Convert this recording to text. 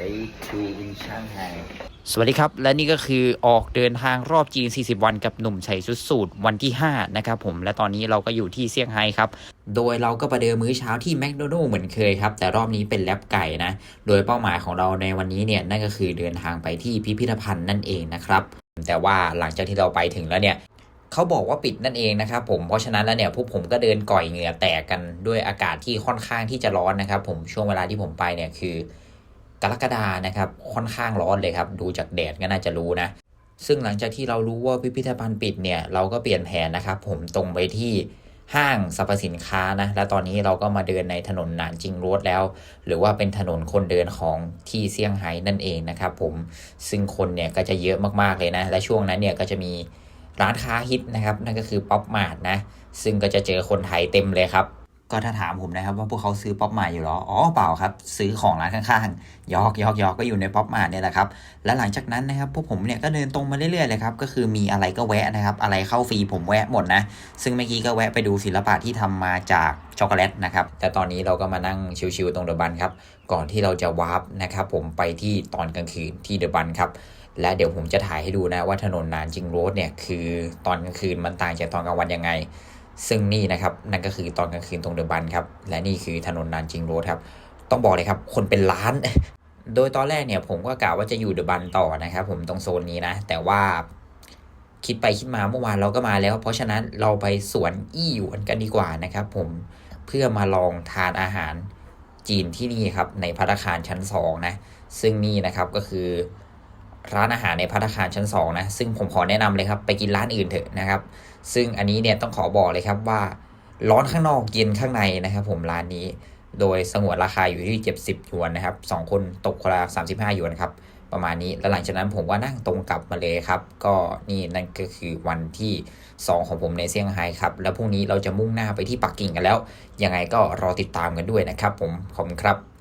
Day two in Shanghai สวัสดีครับ และนี่ก็คือออกเดินทางรอบจีน 40 วันกับหนุ่มใส่ชุดสูตรวันที่ 5 นะครับผม และตอนนี้เราก็อยู่ที่เซี่ยงไฮ้ครับ โดยเราก็ประเดิมมื้อเช้าที่แมคโดนัลล์เหมือนเคยครับ แต่รอบนี้เป็นแลบไก่นะ โดยเป้าหมายของเราในวันนี้เนี่ย นั่นก็คือเดินทางไปที่พิพิธภัณฑ์นั่นเองนะครับ แต่ว่าหลังจากที่เราไปถึงแล้วเนี่ยเขาบอกว่าปิดนั่นเองนะครับผม เพราะฉะนั้นแล้วเนี่ยพวกผมก็เดินก่อยเหงื่อแตกกันด้วยอากาศที่ค่อนข้างที่จะร้อนนะครับผมช่วงเวลาที่ผมไปเนี่ยคือ กรกฎานะครับค่อนข้างร้อนเลยครับ ดูจากแดดก็น่าจะรู้นะ ซึ่งหลังจากที่เรารู้ว่าพิพิธภัณฑ์ปิดเนี่ย เราก็เปลี่ยนแผนนะครับ ผมตรงไปที่ห้างสรรพสินค้านะ และตอนนี้เราก็มาเดินในถนนหนานจิงโรดแล้ว หรือว่าเป็นถนนคนเดินของที่เซี่ยงไฮ้นั่นเองนะครับผมซึ่งคนเนี่ยก็จะเยอะมากๆเลยนะ และช่วงนั้นเนี่ยก็จะมีร้านค้าฮิตนะครับ นั่นก็คือป๊อปมาร์ทนะ ซึ่งก็จะเจอคนไทยเต็มเลยครับ ก็ถ้าถามผมนะครับว่าพวกเขาซื้อป๊อปมาอยู่หรอ อ๋อเปล่าครับ ซื้อของร้านข้างๆ ยอกยอกยอกก็อยู่ในป๊อปมาเนี่ยแหละครับ และหลังจากนั้นนะครับพวกผมเนี่ยก็เดินตรงมาเรื่อยๆเลยครับ ก็คือมีอะไรก็แวะนะครับ อะไรเข้าฟรีผมแวะหมดนะ ซึ่งเมื่อกี้ก็แวะไปดูศิลปะที่ทำมาจากช็อกโกแลตนะครับ แต่ตอนนี้เราก็มานั่งชิวๆตรงเดอะบันครับ ก่อนที่เราจะวาร์ปนะครับผมไปที่ตอนกลางคืนที่เดอะบันครับและเดี๋ยวผมจะถ่ายให้ดูนะว่าถนนนานจิงโรดเนี่ยคือตอนกลางคืนมันต่างจากตอนกลางวันยังไง ซึ่งนี่นะครับนั่นก็คือตอนกลางคืนตรงเดอะบันครับและนี่คือถนนนานจิงโรดครับต้องบอกเลยครับคนเป็นล้าน โดยตอนแรกเนี่ยผมก็กะว่าจะอยู่เดอะบันต่อนะครับผมตรงโซนนี้นะ แต่ว่าคิดไปคิดมาเมื่อวานเราก็มาแล้ว เพราะฉะนั้นเราไปสวนอี้หยวนกันดีกว่านะครับผมเพื่อมาลองทานอาหารจีนที่นี่ครับในพัตตาคารชั้นสองนะซึ่งนี่นะครับก็คือ ร้านอาหารในพัตตาคารชั้น2นะซึ่งผมขอแนะนำเลยครับไปกินร้านอื่นเถอะนะครับ ซึ่งอันนี้เนี่ยต้องขอบอกเลยครับว่า ร้อนข้างนอกเย็นข้างในนะครับผมร้านนี้โดยสงวนราคาอยู่ที่ 70หยวนนะครับสองคนตกคนละ35หยวนครับประมาณนี้แล้วหลังจากนั้นผมก็นั่งตรงกลับมาเลยครับ ก็นี่นั่นก็คือวันที่ 2 ของผมในเซี่ยงไฮ้ครับ แล้วพรุ่งนี้เราจะมุ่งหน้าไปที่ปักกิ่งกันแล้ว ยังไงก็รอติดตามกันด้วยนะครับ ผมขอบคุณครับ